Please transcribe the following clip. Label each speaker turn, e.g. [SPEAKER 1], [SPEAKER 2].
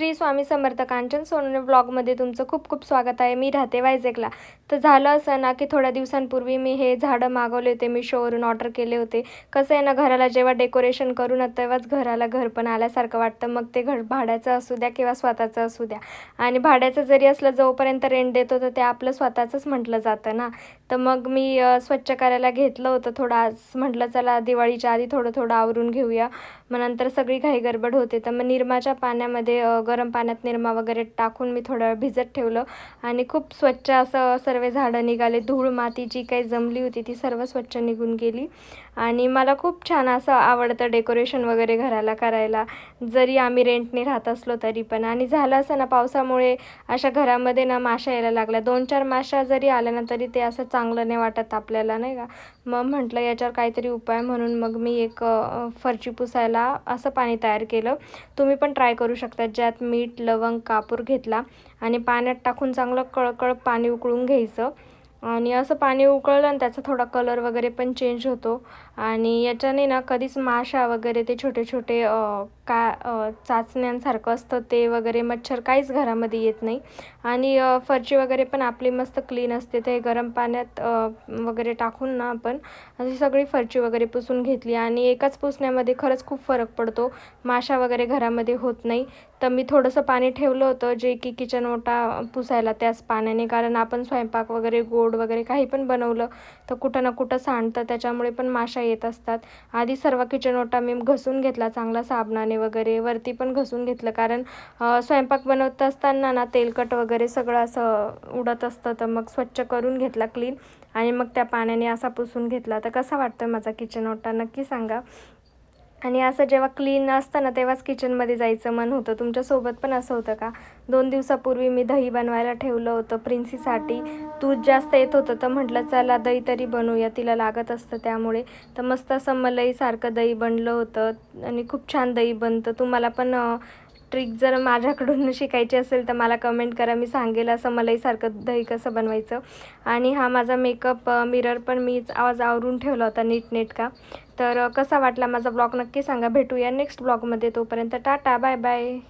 [SPEAKER 1] श्री स्वामी समर्थ कांचन सोनवणे ब्लॉगमध्ये तुमचं खूप खूप स्वागत आहे. मी राहते वायझेकला. तर झालं असं ना की थोड्या दिवसांपूर्वी मी हे झाडं मागवले होते. मी शोवरून ऑर्डर केले होते. कसं आहे ना घराला जेव्हा डेकोरेशन करू ना तेव्हाच घराला घर पण आल्यासारखं वाटतं. मग ते घर भाड्याचं असू द्या किंवा स्वतःचं असू द्या. आणि भाड्याचं जरी असलं जोपर्यंत रेंट देतो तर ते आपलं स्वतःचंच म्हटलं जातं ना. तर मग मी स्वच्छ करायला घेतलं होतं थोडं आज. म्हटलं चला दिवाळीच्या आधी थोडं थोडं आवरून घेऊया. मग नंतर सगळी घाई गडबड होते. तर मग निरमाच्या पाण्यामध्ये गरम पाण्यात निरमा वगैरे टाकून मी थोडं वेळ भिजत ठेवलं आणि खूप स्वच्छ असं सर्व झाडं निघाले. धूळ माती जी काही जमली होती ती सर्व स्वच्छ निघून गेली. आणि मला खूप छान असं आवडतं डेकोरेशन वगैरे घराला करायला. जरी आम्ही रेंटने राहत असलो तरी पण. आणि झालं असं ना पावसामुळे अशा घरामध्ये ना माशा यायला लागल्या. दोन चार माशा जरी आल्या ना तरी ते असं चांगलं नाही वाटत आपल्याला नाही का? मग म्हटलं याच्यावर काहीतरी उपाय म्हणून मग मी एक फरची पुसायला असं पाणी तयार केलं. तुम्ही पण ट्राय करू शकता. ज्यात मीठ लवंग कापूर घेतला आणि पाण्यात टाकून चांगलं कळकळ पाणी उकळून घ्यायचं. आणि असं पाणी उकळलं आणि त्याचा थोडा कलर वगैरे पण चेंज होतो. आणि याच्याने ना कधीच माशा वगैरे ते छोटे छोटे का चाचण्यांसारखं असतं ते वगैरे मच्छर काहीच घरामध्ये येत नाही. आणि फरची वगैरे पण आपली मस्त क्लीन असते. ते गरम पाण्यात वगैरे टाकून ना आपण अशी सगळी फरची वगैरे पुसून घेतली. आणि एकाच पुसण्यामध्ये खरंच खूप फरक पडतो. माशा वगैरे घरामध्ये होत नाही. तर मी थोडंसं पाणी ठेवलं होतं जे की किचन ओटा पुसायला त्याच पाण्याने. कारण आपण स्वयंपाक वगैरे गोड वगैरे काही पण बनवलं तर कुठं ना कुठं सांडतं त्याच्यामुळे पण माशा येत असतात. आधी सर्व किचन ओटा मी घसून घेतला चांगला साबणाने वगैरे वरती पण घसून घेतलं. कारण स्वयंपाक बनवत असताना ना तेलकट वगैरे सगळं असं उडत असतं तर मग स्वच्छ करून घेतला क्लीन आणि मग त्या पाण्याने असा पुसून घेतला. तर कसा वाटतं माझा किचन ओटा? नक्की सांगा. आणि असं जेव्हा क्लीन असतं ना तेव्हाच किचनमध्ये जायचं मन होतं. तुमच्यासोबत पण असं होतं का? दोन दिवसापूर्वी मी दही बनवायला ठेवलं होतं प्रिन्सीसाठी दूध जास्त येत होतं तर म्हटलं चला दही तरी बनवूया तिला लागत असतं त्यामुळे. तर मस्त असं मलईसारखं दही बनलं होतं आणि खूप छान दही बनतं. तुम्हाला पण ट्रिक जर माझ्याकडून शिकायची असेल तर मला कमेंट करा. मी सांगेल असं मलईसारखं दही कसं बनवायचं. आणि हा माझा मेकअप मिरर पण मीच आवाज आवरून ठेवला होता नीटनेटका. तर कसा वाटला माझा ब्लॉग नक्की सांगा. भेटूया नेक्स्ट ब्लॉगमध्ये. तोपर्यंत टाटा बाय बाय